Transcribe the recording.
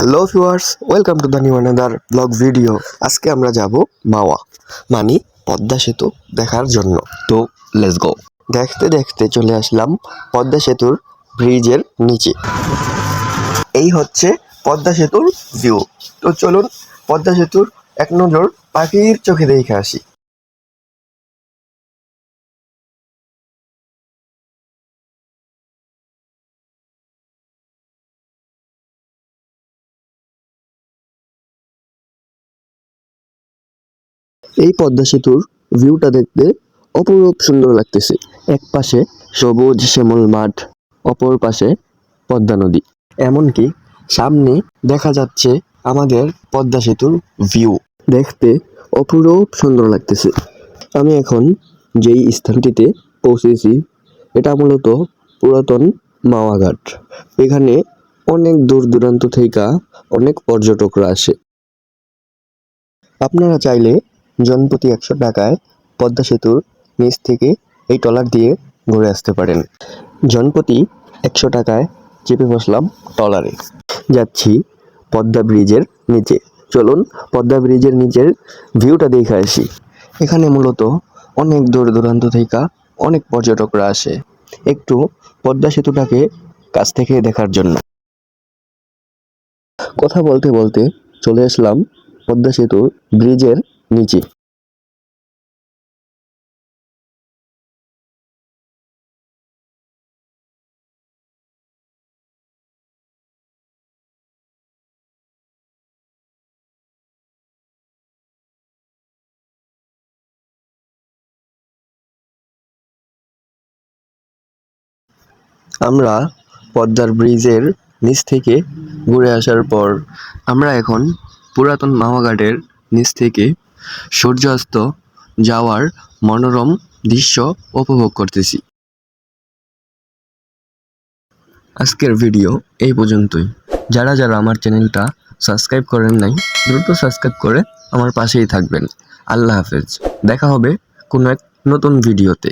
Hello viewers welcome to the new another blog video আজকে আমরা যাব মাওয়া মানে পদ্মা সেতু দেখার জন্য। তো লেটস গো দেখতে দেখতে চলে আসলাম পদ্মা সেতুর ব্রিজের নিচে। এই হচ্ছে পদ্মা সেতুর ভিউ তো চলুন পদ্মা সেতুর এক নজর পাখির চোখে দেখে আসি। এই পদ্মা সেতুর ভিউটা দেখতে অপরূপ সুন্দর লাগতেছে। এক পাশে সবুজ শ্যামল মাঠ, অপর পাশে পদ্মা নদী। এমনকি সামনে দেখা যাচ্ছে আমাদের পদ্মা সেতুর ভিউ দেখতে অপরূপ সুন্দর লাগতেছে। আমি এখন যেই স্থানটিতে পৌঁছেছি, এটা মূলত পুরাতন মাওয়াঘাট। এখানে অনেক দূর দূরান্ত থেকে অনেক পর্যটকরা আসে। আপনারা চাইলে জনপ্রতি একশো টাকায় পদ্মা সেতুর নিচ থেকে এই ট্রলার দিয়ে ঘুরে আসতে পারেন। জনপ্রতি একশো টাকায় চেপে বসলাম ট্রলারে। যাচ্ছি পদ্মা ব্রিজের নিচে। চলুন পদ্মা ব্রিজের নিচের ভিউটা দেখে আসি। এখানে মূলত অনেক দূর দূরান্ত থেকে অনেক পর্যটকরা আসে। একটু পদ্মা সেতুটাকে কাছ থেকে দেখার জন্য। কথা বলতে বলতে চলে আসলাম পদ্মা সেতুর ব্রিজের নিচে। আমরা পদ্মার ব্রিজের নিচ থেকে ঘুরে আসার পর আমরা এখন পুরাতন মামাঘাটের নিচ থেকে সূর্যাস্ত যাওয়ার মনোরম দৃশ্য উপভোগ করতেছি। আজকের ভিডিও এই পর্যন্তই। যারা যারা আমার চ্যানেলটা সাবস্ক্রাইব করেন নাই, দ্রুত সাবস্ক্রাইব করে আমার পাশেই থাকবেন। আল্লাহ হাফেজ। দেখা হবে কোনো এক নতুন ভিডিওতে।